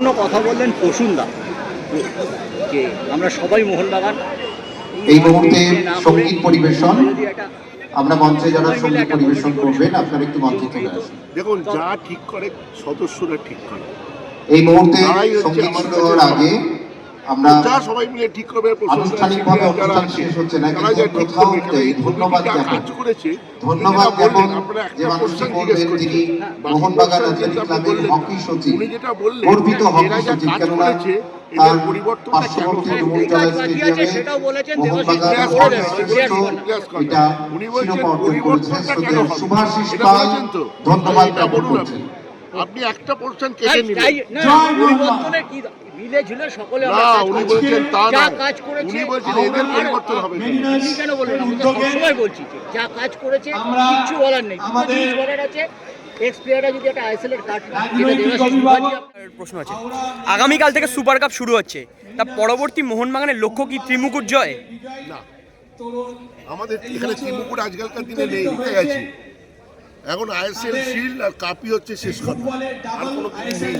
কোনো কথা বললেন প্রসূনদা যে আমরা সবাই মোহনবাগান। এই মুহূর্তে সংগীত পরিবেশন। আমরা মঞ্চে যারা সংগীত পরিবেশন করবেন আপনারা একটু মঞ্চে চলে আসুন। দেখুন যা ঠিক করে সদস্যরা ঠিক করে। এই মুহূর্তে সংগীত শুরু হওয়ার আগে আমরা যা সবাই মিলে ঠিক করবে আনুষ্ঠানিকভাবে অনুষ্ঠান শেষ হচ্ছে না, কিন্তু যা ঠিক কোথাও করবে এই ধন্যবাদ জ্ঞাপন। ধন্যবাদ যেটা জ্ঞাপন যে মানুষটি question জিজ্ঞেস করবেন করছেন। যিনি মোহনবাগান আঞ্চলিক ক্লাবের হকি সচিব উনি যেটা বললেন, গর্বিত হকি যা সচিব কেননা তার পার্শ্ববর্তী হয়? স্টেডিয়ামে মোহনবাগান। এটা শিরোপা অর্জন করেছে শ্রদ্ধেয় সুভাষিস পাল? ধন্যবাদ জ্ঞাপন করছেন আপনি। একটা পোর্শন কেটে নিলেন। তাই- না, জয় পরিবর্তনের কি মিলে ঝুলে সকলে না কাজ উনি বলছেন তা যা কাজ করেছে উনি বলছেন এদের পরিবর্তন হবে। কেন? কেন বললেন আমি তো সবসময় বলছি যা কাজ করেছে আমরা বলার নেই। বলার আছে। প্রশ্ন আছে। আগামীকাল থেকে সুপার কাপ শুরু হচ্ছে। তা পরবর্তী মোহনবাগানের লক্ষ্য কি ত্রিমুকুট জয়? না। আমাদের এখানে ত্রিমুকুট আজকালকার দিনে নেই গেছে এখন আইএসএল শিল্ড আর কাপি হচ্ছে শেষ কথা। আর কোনো কিছু নেই।